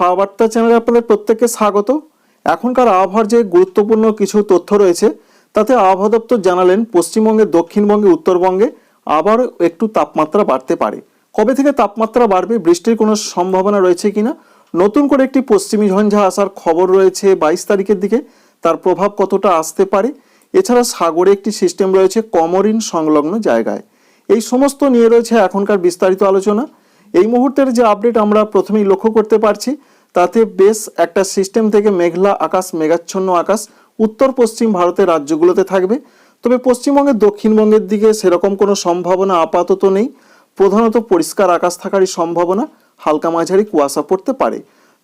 হাওয়া বার্তা চ্যানেলে আপনাদের প্রত্যেককে স্বাগত। এখনকার আবহাওয়ার যে গুরুত্বপূর্ণ কিছু তথ্য রয়েছে, তাতে আবহাওয়া দপ্তর জানালেন পশ্চিমবঙ্গে, দক্ষিণবঙ্গে, উত্তরবঙ্গে আবার একটু তাপমাত্রা বাড়তে পারে। কবে থেকে তাপমাত্রা বাড়বে, বৃষ্টির কোনো সম্ভাবনা রয়েছে কিনা? নতুন করে একটি পশ্চিমী ঝঞ্ঝা আসার খবর রয়েছে বাইশ তারিখের দিকে। তার প্রভাব কতটা আসতে পারে? এছাড়া সাগরে একটি সিস্টেম রয়েছে কমরিন সংলগ্ন জায়গায়। এই সমস্ত নিয়ে রয়েছে এখনকার বিস্তারিত আলোচনা। এই মুহূর্তের যে আপডেট আমরা প্রথমেই লক্ষ্য করতে পারছি, তাতে বেশ একটা সিস্টেম থেকে মেঘলা আকাশ, মেঘাচ্ছন্ন আকাশ উত্তর পশ্চিম ভারতের রাজ্যগুলোতে থাকবে। তবে পশ্চিমবঙ্গের দক্ষিণবঙ্গের দিকে সেরকম কোনো সম্ভাবনা আপাতত নেই। প্রধানত পরিষ্কার আকাশ থাকারই সম্ভাবনা, হালকা মাঝারি কুয়াশা পড়তে পারে।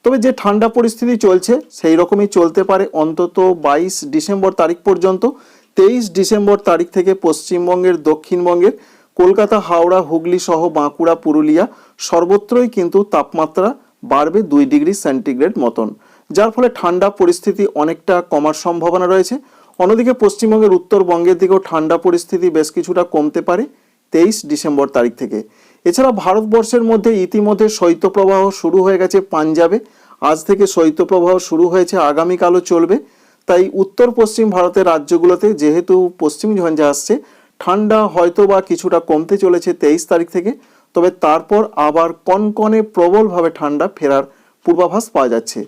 তবে যে ঠান্ডা পরিস্থিতি চলছে, সেই রকমই চলতে পারে অন্তত বাইশ ডিসেম্বর তারিখ পর্যন্ত। তেইশ ডিসেম্বর তারিখ থেকে পশ্চিমবঙ্গের, দক্ষিণবঙ্গের কলকাতা, হাওড়া, হুগলি সহ বাঁকুড়া, পুরুলিয়া সর্বত্রই কিন্তু তাপমাত্রা বাড়বে দুই ডিগ্রি সেন্টিগ্রেড মতন। যার ফলে ঠান্ডা পরিস্থিতি অনেকটা কমার সম্ভাবনা রয়েছে। অন্যদিকে পশ্চিমবঙ্গের উত্তরবঙ্গের দিকেও ঠান্ডা পরিস্থিতি বেশ কিছুটা কমতে পারে তেইশ ডিসেম্বর তারিখ থেকে। এছাড়া ভারতবর্ষের মধ্যে ইতিমধ্যে শৈত্যপ্রবাহ শুরু হয়ে গেছে পাঞ্জাবে। আজ থেকে শৈত্যপ্রবাহ শুরু হয়েছে, আগামীকালও চলবে। তাই উত্তর পশ্চিম ভারতের রাজ্যগুলোতে যেহেতু পশ্চিম ঝঞ্ঝা আসছে ঠান্ডা হয়তো বা কিছুটা কমতে চলেছে তেইশ তারিখ থেকে, তবে তারপর আবার কনকনে প্রবলভাবে ঠান্ডা ফেরার পূর্বাভাস পাওয়া যাচ্ছে।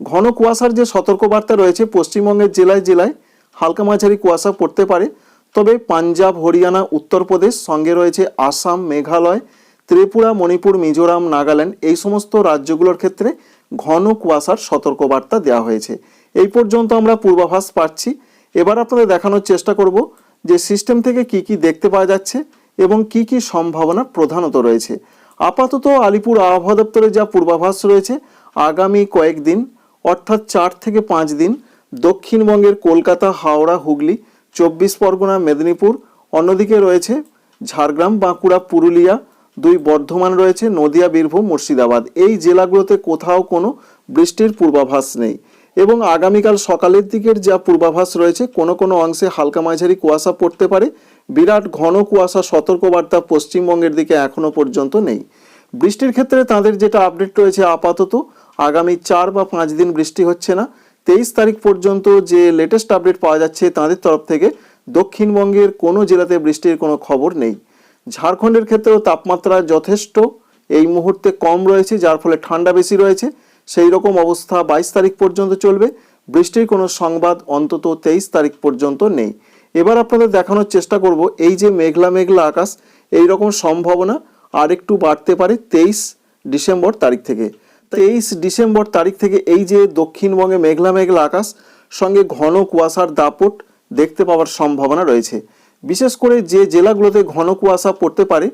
ঘন কুয়াশার যে সতর্কবার্তা রয়েছে পশ্চিমবঙ্গের জেলায় জেলায়, হালকা মাঝারি কুয়াশা পড়তে পারে। তবে পাঞ্জাব, হরিয়ানা, উত্তরপ্রদেশ, সঙ্গে রয়েছে আসাম, মেঘালয়, ত্রিপুরা, মণিপুর, মিজোরাম, নাগাল্যান্ড, এই সমস্ত রাজ্যগুলোর ক্ষেত্রে ঘন কুয়াশার সতর্কবার্তা দেওয়া হয়েছে। এই পর্যন্ত আমরা পূর্বাভাস পাচ্ছি। এবার আপনাদের দেখানোর চেষ্টা করব যে সিস্টেম থেকে কি কি দেখতে পাওয়া যাচ্ছে এবং কি কি সম্ভাবনা প্রধানত রয়েছে। আপাতত আলিপুর আবহাওয়া দপ্তরের যা পূর্বাভাস রয়েছে, আগামী কয়েকদিন, অর্থাৎ চার থেকে পাঁচ দিন, দক্ষিণবঙ্গের কলকাতা, হাওড়া, হুগলি, চব্বিশ পরগনা, মেদিনীপুর, অন্যদিকে রয়েছে ঝাড়গ্রাম, বাঁকুড়া, পুরুলিয়া, দুই বর্ধমান রয়েছে, নদিয়া, বীরভূম, মুর্শিদাবাদ। এই জেলাগুলোতে কোথাও কোনো বৃষ্টির পূর্বাভাস নেই। এবং আগামীকাল সকালের দিকের যা পূর্বাভাস রয়েছে, কোনো কোনো অংশে হালকা মাঝারি কুয়াশা পড়তে পারে। বিরাট ঘন কুয়াশা, সতর্কবার্তা পশ্চিমবঙ্গের দিকে এখনও পর্যন্ত নেই। বৃষ্টির ক্ষেত্রে তাদের যেটা আপডেট রয়েছে আপাতত, আগামী চার বা পাঁচ দিন বৃষ্টি হচ্ছে না। তেইশ তারিখ পর্যন্ত যে লেটেস্ট আপডেট পাওয়া যাচ্ছে তাদের তরফ থেকে দক্ষিণবঙ্গের কোনো জেলাতে বৃষ্টির কোনো খবর নেই। ঝাড়খণ্ডের ক্ষেত্রেও তাপমাত্রা যথেষ্ট, এই মুহূর্তে কম রয়েছে, যার ফলে ঠান্ডা বেশি রয়েছে। সেই রকম অবস্থা বাইশ তারিখ পর্যন্ত চলবে। বৃষ্টির কোনো সংবাদ অন্তত তেইশ তারিখ পর্যন্ত নেই। এবার আপনাদের দেখানোর চেষ্টা করব, এই যে মেঘলা মেঘলা আকাশ, এই রকম সম্ভাবনা আর একটু বাড়তে পারে তেইশ ডিসেম্বর তারিখ থেকে। তেইশ ডিসেম্বর তারিখ থেকে এই যে দক্ষিণবঙ্গে মেঘলা মেঘলা আকাশ, সঙ্গে ঘন কুয়াশার দাপট দেখতে পাওয়ার সম্ভাবনা রয়েছে। বিশেষ করে যে জেলাগুলোতে ঘন কুয়াশা পড়তে পারে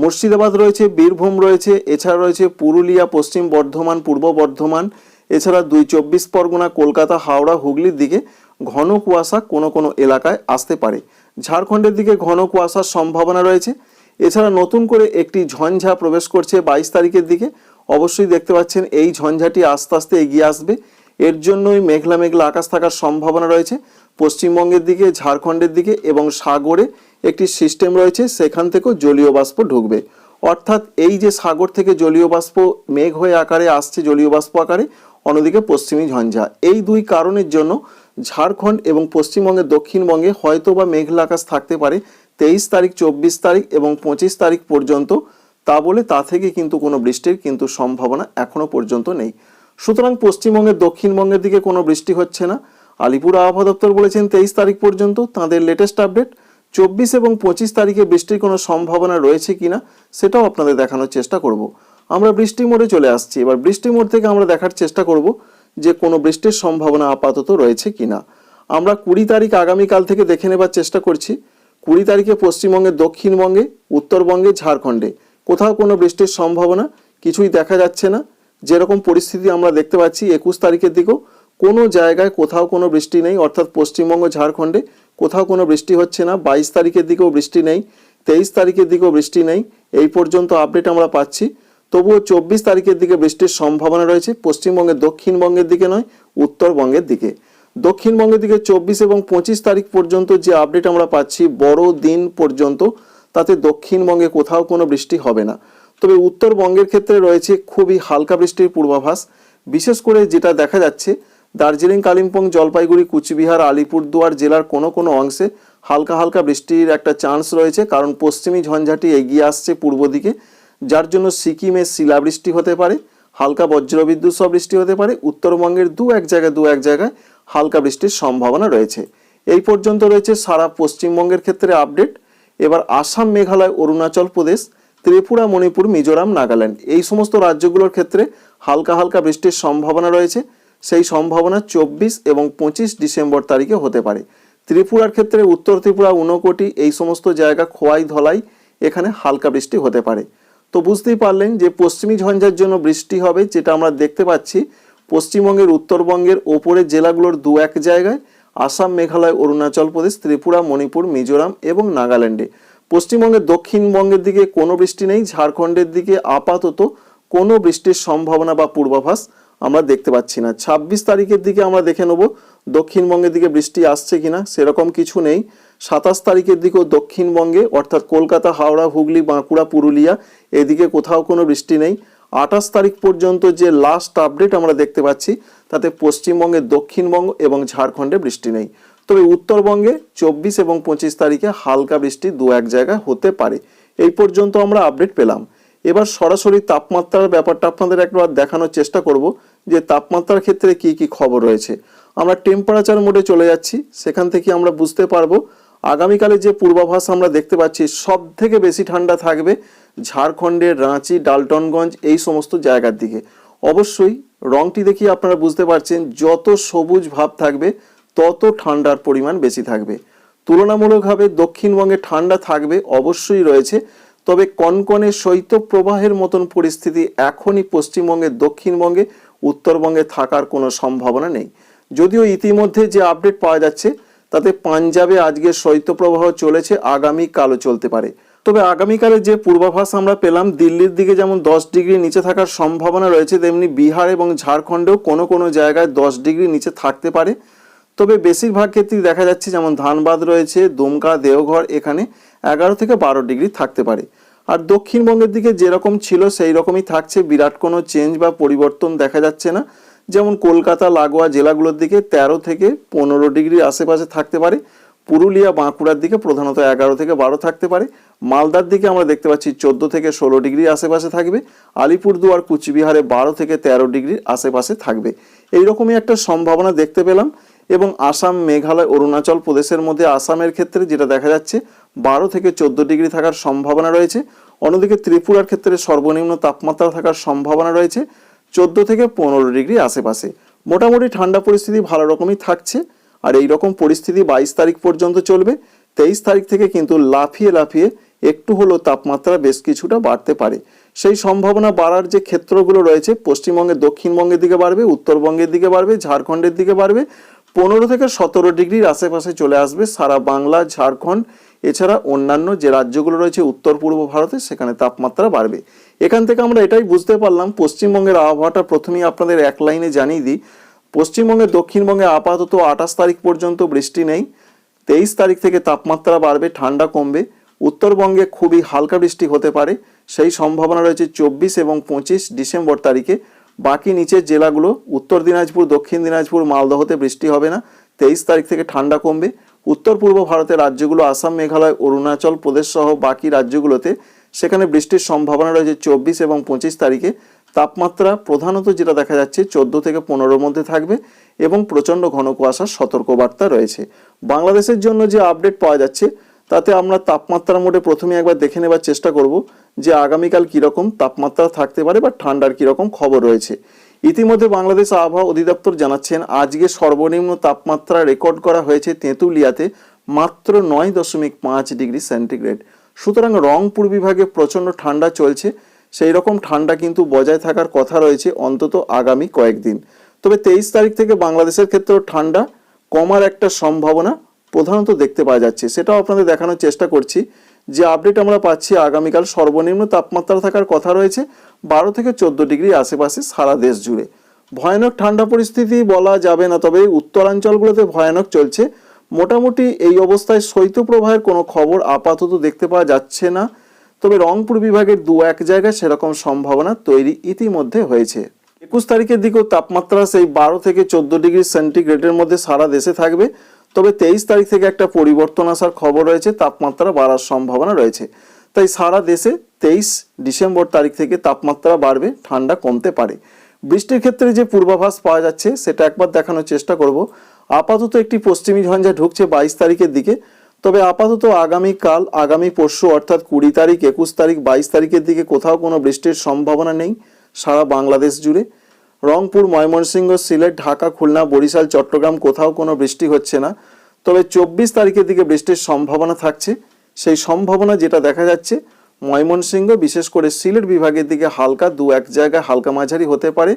মুর্শিদাবাদ রয়েছে, বীরভূম রয়েছে, এছাড়া রয়েছে পুরুলিয়া, পশ্চিম বর্ধমান, পূর্ব বর্ধমান, এছাড়া দুই চব্বিশ পরগনা, কলকাতা, হাওড়া, হুগলির দিকে ঘন কুয়াশা কোনো কোনো এলাকায় আসতে পারে। ঝাড়খণ্ডের দিকে ঘন কুয়াশার সম্ভাবনা রয়েছে। এছাড়া নতুন করে একটি ঝঞ্ঝা প্রবেশ করছে বাইশ তারিখের দিকে। অবশ্যই দেখতে পাচ্ছেন, এই ঝঞ্ঝাটি আস্তে আস্তে এগিয়ে আসবে। এর জন্যই মেঘলা মেঘলা আকাশ থাকার সম্ভাবনা রয়েছে। পশ্চিমবঙ্গের দিকে, ঝাড়খণ্ডের দিকে এবং সাগরে একটি সিস্টেম রয়েছে, সেখান থেকেও জলীয় বাষ্প ঢুকবে। অর্থাৎ এই যে সাগর থেকে জলীয় বাষ্প মেঘ হয়ে আকারে আসছে, জলীয় বাষ্প আকারে, অন্যদিকে পশ্চিমী ঝঞ্ঝা। এই দুই কারণের জন্য ঝাড়খণ্ড এবং পশ্চিমবঙ্গের দক্ষিণবঙ্গে হয়তো বা মেঘলা আকাশ থাকতে পারে, তেইশ তারিখ, চব্বিশ তারিখ এবং পঁচিশ তারিখ পর্যন্ত। তা বলে তা থেকে কিন্তু কোনো বৃষ্টির কিন্তু সম্ভাবনা এখনও পর্যন্ত নেই। সুতরাং পশ্চিমবঙ্গের দক্ষিণবঙ্গের দিকে কোনো বৃষ্টি হচ্ছে না। আলিপুর আবহাওয়া দপ্তর বলেছেন তেইশ তারিখ পর্যন্ত তাদের লেটেস্ট আপডেট চব্বিশ এবং পঁচিশ তারিখে বৃষ্টির কোনো সম্ভাবনা রয়েছে কিনা সেটাও আপনাদের দেখানোর চেষ্টা করব। আমরা বৃষ্টি মোড়ে চলে আসছি। এবার বৃষ্টি মোড় থেকে আমরা দেখার চেষ্টা করব যে কোনো বৃষ্টির সম্ভাবনা আপাতত রয়েছে কিনা। আমরা কুড়ি তারিখ আগামীকাল থেকে দেখে নেবার চেষ্টা করছি। কুড়ি তারিখে পশ্চিমবঙ্গের দক্ষিণবঙ্গে, উত্তরবঙ্গে, ঝাড়খণ্ডে। কোথাও কোনো বৃষ্টির সম্ভাবনা কিছুই দেখা যাচ্ছে না। যেরকম পরিস্থিতি আমরা দেখতে পাচ্ছি একুশ তারিখের দিকেও কোনো জায়গায় কোথাও কোনো বৃষ্টি নেই, অর্থাৎ পশ্চিমবঙ্গ, ঝাড়খণ্ডে কোথাও কোনো বৃষ্টি হচ্ছে না। বাইশ তারিখের দিকেও বৃষ্টি নেই, তেইশ তারিখের দিকেও বৃষ্টি নেই। এই পর্যন্ত আপডেট আমরা পাচ্ছি। তবুও চব্বিশ তারিখের দিকে বৃষ্টির সম্ভাবনা রয়েছে পশ্চিমবঙ্গের দক্ষিণবঙ্গের দিকে নয়, উত্তরবঙ্গের দিকে। দক্ষিণবঙ্গের দিকে চব্বিশ এবং পঁচিশ তারিখ পর্যন্ত যে আপডেট আমরা পাচ্ছি, বড় দিন পর্যন্ত, তাতে দক্ষিণবঙ্গে কোথাও কোনো বৃষ্টি হবে না। তবে উত্তরবঙ্গের ক্ষেত্রে রয়েছে খুবই হালকা বৃষ্টির পূর্বাভাস। বিশেষ করে যেটা দেখা যাচ্ছে দার্জিলিং, কালিম্পং, জলপাইগুড়ি, কুচবিহার, আলিপুরদুয়ার জেলার কোনো কোনো অংশে হালকা হালকা বৃষ্টির একটা চান্স রয়েছে, কারণ পশ্চিমী ঝঞ্ঝাটি এগিয়ে আসছে পূর্ব দিকে, যার জন্য সিকিমে শিলাবৃষ্টি হতে পারে, হালকা বজ্রবিদ্যুৎ সহ বৃষ্টি হতে পারে, উত্তরবঙ্গের দু এক জায়গায় দু এক জায়গায় হালকা বৃষ্টির সম্ভাবনা রয়েছে। এই পর্যন্ত রয়েছে সারা পশ্চিমবঙ্গের ক্ষেত্রে আপডেট এবার আসাম, মেঘালয়, অরুণাচল প্রদেশ, ত্রিপুরা, মণিপুর, মিজোরাম, নাগাল্যান্ড এই সমস্ত রাজ্যগুলোর ক্ষেত্রে হালকা হালকা বৃষ্টির সম্ভাবনা রয়েছে। সেই সম্ভাবনা চব্বিশ এবং পঁচিশ ডিসেম্বর তারিখে হতে পারে। ত্রিপুরার ক্ষেত্রে উত্তর ত্রিপুরা ঊনকোটি এই সমস্ত জায়গা খোয়াই ধলাই এখানে হালকা বৃষ্টি হতে পারে। তো বুঝতেই পারলেন যে পশ্চিমী ঝঞ্ঝার জন্য বৃষ্টি হবে, যেটা আমরা দেখতে পাচ্ছি পশ্চিমবঙ্গের উত্তরবঙ্গের ওপরের জেলাগুলোর দু এক জায়গায়, আসাম, মেঘালয়, অরুণাচল প্রদেশ, ত্রিপুরা, মণিপুর, মিজোরাম এবং নাগাল্যান্ডে। পশ্চিমবঙ্গের দক্ষিণবঙ্গের দিকে কোনো বৃষ্টি নেই, ঝাড়খণ্ডের দিকে আপাতত কোনো বৃষ্টির সম্ভাবনা বা পূর্বাভাস আমরা দেখতে পাচ্ছি না। ছাব্বিশ তারিখের দিকে আমরা দেখে নেব দক্ষিণবঙ্গের দিকে বৃষ্টি আসছে কিনা সেরকম কিছু নেই। সাতাশ তারিখের দিকেও দক্ষিণবঙ্গে, অর্থাৎ কলকাতা, হাওড়া, হুগলি, বাঁকুড়া, পুরুলিয়া, এদিকে কোথাও কোনো বৃষ্টি নেই। আঠাশ তারিখ পর্যন্ত যে লাস্ট আপডেট আমরা দেখতে পাচ্ছি, তাতে পশ্চিমবঙ্গের দক্ষিণবঙ্গ এবং ঝাড়খণ্ডে বৃষ্টি নেই। তবে উত্তরবঙ্গে চব্বিশ এবং পঁচিশ তারিখে হালকা বৃষ্টি দু এক জায়গায় হতে পারে। এই পর্যন্ত আমরা আপডেট পেলাম। এবার সরাসরি তাপমাত্রার ব্যাপারটা আপনাদের একবার দেখানোর চেষ্টা করব যে তাপমাত্রার ক্ষেত্রে কি কি খবর রয়েছে। আমরা টেম্পারেচার মোডে চলে যাচ্ছি, সেখান থেকে আমরা বুঝতে পারব আগামীকালে যে পূর্বাভাস আমরা দেখতে পাচ্ছি সব থেকে বেশি ঠান্ডা থাকবে ঝাড়খণ্ডের রাঁচি, ডালটনগঞ্জ এই সমস্ত জায়গার দিকে। অবশ্যই রংটি দেখি আপনারা বুঝতে পারছেন যত সবুজ ভাব থাকবে, তত ঠান্ডার পরিমাণ বেশি থাকবে। তুলনামূলকভাবে দক্ষিণবঙ্গে ঠান্ডা থাকবে অবশ্যই রয়েছে তবে কনকনে শৈত্যপ্রবাহের মতন পরিস্থিতি এখনই পশ্চিমবঙ্গের দক্ষিণবঙ্গে, উত্তরবঙ্গে থাকার কোনো সম্ভাবনা নেই। যদিও ইতিমধ্যে যে আপডেট পাওয়া যাচ্ছে, তাতে পাঞ্জাবে আজকে শৈত্যপ্রবাহ চলেছে আগামী কালও চলতে পারে। তবে আগামীকালে যে পূর্বাভাস আমরা পেলাম, দিল্লির দিকে যেমন দশ ডিগ্রি নিচে থাকার সম্ভাবনা রয়েছে, তেমনি বিহার এবং ঝাড়খণ্ডেও কোনো কোনো জায়গায় দশ ডিগ্রি নিচে থাকতে পারে। তবে বেশিরভাগ ক্ষেত্রেই দেখা যাচ্ছে, যেমন ধানবাদ রয়েছে, দুমকা, দেওঘর, এখানে এগারো থেকে বারো ডিগ্রি থাকতে পারে। আর দক্ষিণবঙ্গের দিকে যেরকম ছিল সেই রকমই থাকছে। বিরাট কোনো চেঞ্জ বা পরিবর্তন দেখা যাচ্ছে না। যেমন কলকাতা, লাগোয়া জেলাগুলোর দিকে তেরো থেকে পনেরো ডিগ্রির আশেপাশে থাকতে পারে। পুরুলিয়া, বাঁকুড়ার দিকে প্রধানত এগারো থেকে বারো থাকতে পারে। মালদার দিকে আমরা দেখতে পাচ্ছি চোদ্দ থেকে ষোলো ডিগ্রির আশেপাশে থাকবে। আলিপুরদুয়ার, কুচবিহারে বারো থেকে তেরো ডিগ্রির আশেপাশে থাকবে। এইরকমই একটা সম্ভাবনা দেখতে পেলাম। এবং আসাম, মেঘালয়, অরুণাচল প্রদেশের মধ্যে আসামের ক্ষেত্রে যেটা দেখা যাচ্ছে বারো থেকে চোদ্দ ডিগ্রি থাকার সম্ভাবনা রয়েছে। অন্যদিকে ত্রিপুরার ক্ষেত্রে সর্বনিম্ন তাপমাত্রা থাকার সম্ভাবনা রয়েছে। চোদ্দ থেকে পনেরো ডিগ্রি আশেপাশে। মোটামুটি ঠান্ডা পরিস্থিতি ভালো রকমই থাকছে। আর এই রকম পরিস্থিতি বাইশ তারিখ পর্যন্ত চলবে। তেইশ তারিখ থেকে কিন্তু লাফিয়ে লাফিয়ে একটু হলেও তাপমাত্রা বেশ কিছুটা বাড়তে পারে। সেই সম্ভাবনা বাড়ার যে ক্ষেত্রগুলো রয়েছে, পশ্চিমবঙ্গে, দক্ষিণবঙ্গের দিকে বাড়বে, উত্তরবঙ্গের দিকে বাড়বে, ঝাড়খণ্ডের দিকে বাড়বে। পনেরো থেকে সতেরো ডিগ্রির আশেপাশে চলে আসবে সারা বাংলা, ঝাড়খণ্ড এছাড়া অন্যান্য যে রাজ্যগুলো রয়েছে উত্তর পূর্ব ভারতে, সেখানে তাপমাত্রা বাড়বে। এখান থেকে আমরা এটাই বুঝতে পারলাম, পশ্চিমবঙ্গের আবহাওয়াটা প্রথমেই আপনাদের এক লাইনে জানিয়ে দিই। পশ্চিমবঙ্গের দক্ষিণবঙ্গে আপাতত আঠাশ তারিখ পর্যন্ত বৃষ্টি নেই। তেইশ তারিখ থেকে তাপমাত্রা বাড়বে, ঠান্ডা কমবে। উত্তরবঙ্গে খুবই হালকা বৃষ্টি হতে পারে। সেই সম্ভাবনা রয়েছে চব্বিশ এবং পঁচিশ ডিসেম্বর তারিখে। বাকি নিচের জেলাগুলো, উত্তর দিনাজপুর, দক্ষিণ দিনাজপুর, মালদহতে বৃষ্টি হবে না। তেইশ তারিখ থেকে ঠান্ডা কমবে। উত্তর পূর্ব ভারতের রাজ্যগুলো আসাম, মেঘালয়, অরুণাচল প্রদেশ সহ বাকি রাজ্যগুলোতে সেখানে বৃষ্টির সম্ভাবনা রয়েছে চব্বিশ এবং পঁচিশ তারিখে। তাপমাত্রা প্রধানত যেটা দেখা যাচ্ছে চোদ্দ থেকে পনেরোর মধ্যে থাকবে এবং প্রচণ্ড ঘন কুয়াশার সতর্কবার্তা রয়েছে। বাংলাদেশের জন্য যে আপডেট পাওয়া যাচ্ছে, তাতে আমরা তাপমাত্রার মোটে প্রথমে একবার দেখে নেবার চেষ্টা করব যে আগামীকাল কীরকম তাপমাত্রা থাকতে পারে বা ঠান্ডার কীরকম খবর রয়েছে। ইতিমধ্যে বাংলাদেশ আবহাওয়া অধিদপ্তর জানাচ্ছেন, আজকে সর্বনিম্ন তাপমাত্রা রেকর্ড করা হয়েছে তেঁতুলিয়াতে মাত্র নয় দশমিক পাঁচ ডিগ্রি সেন্টিগ্রেড। সুতরাং রংপুর বিভাগে প্রচণ্ড ঠান্ডা চলছে। সেই রকম ঠান্ডা কিন্তু বজায় থাকার কথা রয়েছে অন্তত আগামী কয়েকদিন। তবে তেইশ তারিখ থেকে বাংলাদেশের ক্ষেত্রেও ঠান্ডা কমার একটা সম্ভাবনা প্রধানত দেখতে পাওয়া যাচ্ছে। সেটাও আপনাদের দেখানোর চেষ্টা করছি। যে আপডেট আমরা পাচ্ছি, আগামীকাল সর্বনিম্ন তাপমাত্রা থাকার কথা রয়েছে। বারো থেকে চোদ্দ ডিগ্রি আশেপাশে সারা দেশ জুড়ে। ভয়ানক ঠান্ডা পরিস্থিতি বলা যাবে না, তবে উত্তরাঞ্চলগুলোতে ভয়ানক চলছে। মোটামুটি এই অবস্থায় শৈত্যপ্রবাহের কোনো খবর আপাতত দেখতে পাওয়া যাচ্ছে না, তবে রংপুর বিভাগের দু এক জায়গায় সেরকম সম্ভাবনা তৈরি ইতিমধ্যে হয়েছে। একুশ তারিখের দিকেও তাপমাত্রা সেই বারো থেকে চোদ্দ ডিগ্রি সেন্টিগ্রেডের মধ্যে সারা দেশে থাকবে, তবে তেইশ তারিখ থেকে একটা পরিবর্তন আসার খবর রয়েছে, তাপমাত্রা বাড়ার সম্ভাবনা রয়েছে। তাই সারা দেশে তেইশ ডিসেম্বর তারিখ থেকে তাপমাত্রা বাড়বে, ঠান্ডা কমতে পারে। বৃষ্টির ক্ষেত্রে যে পূর্বাভাস পাওয়া যাচ্ছে, সেটা একবার দেখানোর চেষ্টা করব। আপাতত একটি পশ্চিমী ঝঞ্ঝা ঢুকছে বাইশ তারিখের দিকে। তবে আপাতত আগামীকাল আগামী পরশু, অর্থাৎ কুড়ি তারিখ, একুশ তারিখ, বাইশ তারিখের দিকে কোথাও কোনো বৃষ্টির সম্ভাবনা নেই সারা বাংলাদেশ জুড়ে। রংপুর, ময়মনসিংহ, সিলেট, ঢাকা, খুলনা, বরিশাল, চট্টগ্রাম কোথাও কোনো বৃষ্টি হচ্ছে না। তবে চব্বিশ তারিখের দিকে বৃষ্টির সম্ভাবনা থাকছে। সেই সম্ভাবনা যেটা দেখা যাচ্ছে ময়মনসিংহ, বিশেষ করে সিলেট বিভাগের দিকে হালকা দু এক জায়গায় হালকা মাঝারি হতে পারে।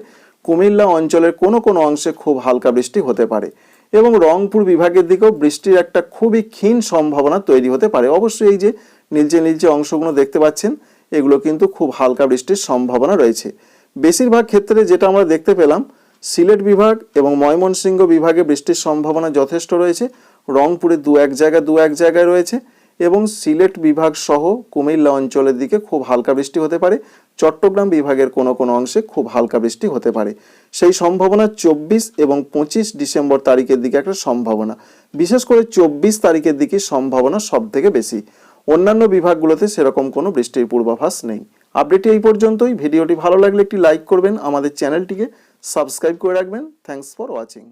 কুমিল্লা অঞ্চলের কোনো কোনো অংশে খুব হালকা বৃষ্টি হতে পারে এবং রংপুর বিভাগের দিকেও বৃষ্টির একটা খুবই ক্ষীণ সম্ভাবনা তৈরি হতে পারে। অবশ্যই এই যে নীলচে নীলচে অংশগুলো দেখতে পাচ্ছেন, এগুলো কিন্তু খুব হালকা বৃষ্টির সম্ভাবনা রয়েছে। বেশিরভাগ ক্ষেত্রে যেটা আমরা দেখতে পেলাম, সিলেট বিভাগ এবং ময়মনসিংহ বিভাগে বৃষ্টির সম্ভাবনা যথেষ্ট রয়েছে। রংপুরে দু এক জায়গা দু এক জায়গায় রয়েছে। এবং সিলেট বিভাগ সহ কুমিল্লা অঞ্চলের দিকে খুব হালকা বৃষ্টি হতে পারে। চট্টগ্রাম বিভাগের কোনো কোনো অংশে খুব হালকা বৃষ্টি হতে পারে। সেই সম্ভাবনা চব্বিশ এবং পঁচিশ ডিসেম্বর তারিখের দিকে একটা সম্ভাবনা। বিশেষ করে চব্বিশ তারিখের দিকে সম্ভাবনা সব থেকে বেশি। অন্যান্য বিভাগগুলোতে সেরকম কোনো বৃষ্টির পূর্বাভাস নেই। আপডেটটি এই পর্যন্তই। ভিডিওটি ভালো লাগলে একটি লাইক করবেন। আমাদের চ্যানেলটিকে সাবস্ক্রাইব করে রাখবেন। Thanks for watching.